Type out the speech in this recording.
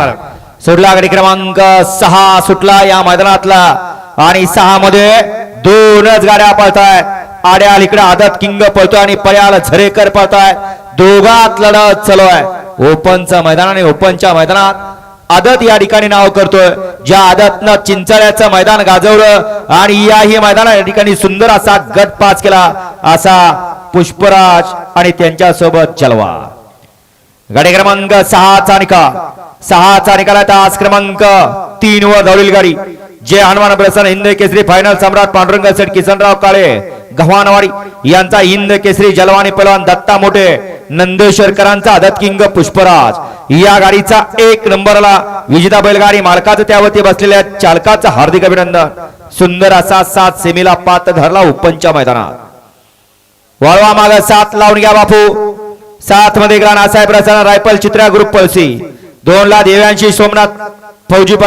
मालक सोडला गडी क्रमांक सहा सुटला या मैदानातला. आणि सहा मध्ये दोनच गाड्या पळताय. आड्याल इकडे आदत किंग पळतोय आणि पळ्याल झरेकर पळताय. दोघात लढत चालू आहे. ओपनचं मैदान आणि ओपनच्या मैदानात आदत या ठिकाणी नाव करतोय. ज्या आदतनं चिंचळ्याचं मैदान गाजवलं आणि याही मैदाना या ठिकाणी सुंदर असा गट पास केला. असा पुष्पराज आणि त्यांच्यासोबत चलवा गाडी क्रमांक सहाचा निकाल सहाचा निकाल तास क्रमांक तीन वर धावलेली गाडी. जे हनुमान प्रसन्न हिंद केसरी फायनल सम्राट पांडुरंग सेठ किसनराव काळे गव्हाणवाडी. यांचा हिंद केसरी जलवानी पलवान दत्ता मोठे नंदेश्वरकरांचा आदत किंग पुष्पराज. या गाडीचा एक नंबरला विजेता बैलगाडी मालकाचं त्यावरती बसलेल्या चालकाचं हार्दिक अभिनंदन. सुंदर असा सात सेमीला पात धरला उपंच्या मैदानात. वळवा माग सात लावून घ्या बापू. सात मध्ये ग्राण आसाहेब रसाना रायफल चित्रा ग्रुप पळसी. दोन ला देव्यांशी सोमनाथ फौजी